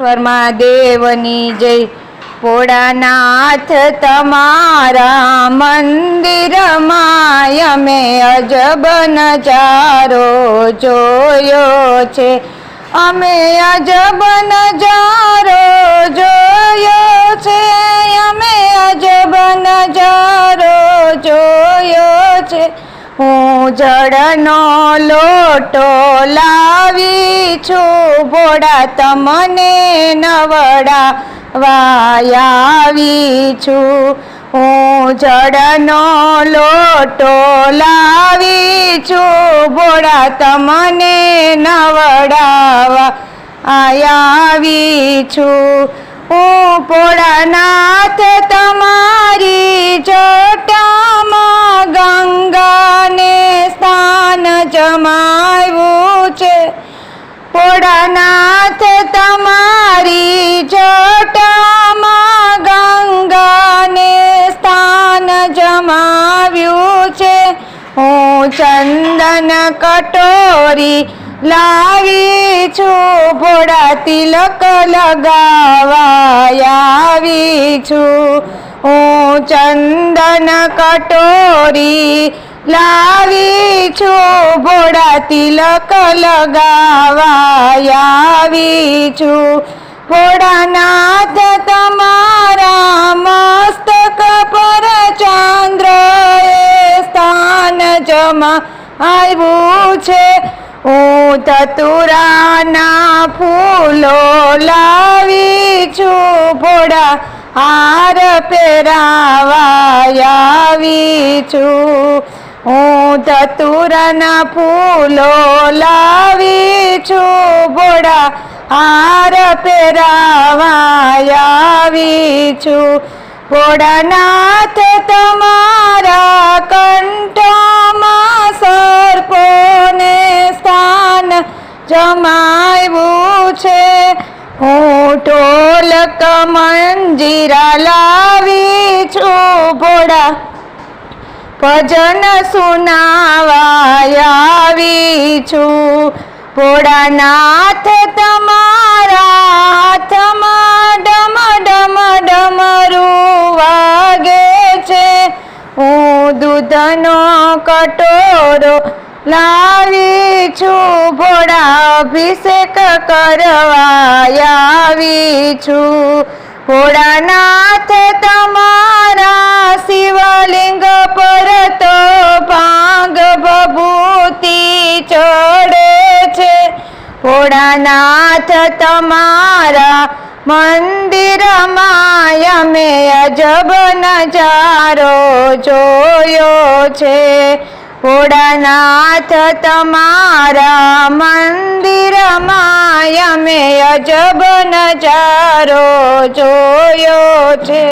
સ્વરમાં દેવની જય. ભોળાનાથ તમારા મંદિરમાં અમે અજબ નજારો જોયો છે. અમે અજબ નજારો હું જળનો લોટો લાવી છું. ભોળા તમને નવડા વાયાવી છું. હું જડનો લોટો લાવી છું. ભોળા તમને નવડાવા આયાવી છું. હું ભોળાનાથ તમારી ભોળાનાથ તમારી જટામાં ગંગાને સ્થાન જમાવ્યું છે. હું ચંદન કટોરી લાવી છું, ભોળા તિલક લગાવા આવી છું. હું ચંદન કટોરી લાવી છું ભોળા તિલક લગાવા આવી છું. ભોળાનાથ તમારા મસ્તક પર ચાંદ્ર સ્થાન જમા આવ્યું છે. હું તતુરાના ફૂલો લાવી છું. ભોળા હાર પહેરાવા આવી છું. હું ધતુરાના ફૂલો લાવી છું બોડા હાર આવી છું. ભોળાનાથ, તમારા કંઠમાં સર્પોને સ્થાન જમાવ્યું છે. હું ઢોલક, મંજીરા લાવી છું, ભોળા ભજન સુનાવાયાવી છું. ભોળાનાથ, તમારા હાથમાં ડમ ડમ, ડમરું વાગે છે. હું દૂધનો કટોરો લાવી છું. ભોળા અભિષેક કરવા આવી છું. ભોળાનાથ ભોળાનાથ તમારા મંદિરમાં અમે અજબ નજારો જોયો છે. ભોળાનાથ તમારા મંદિરમાં અમે અજબ નજારો જોયો છે.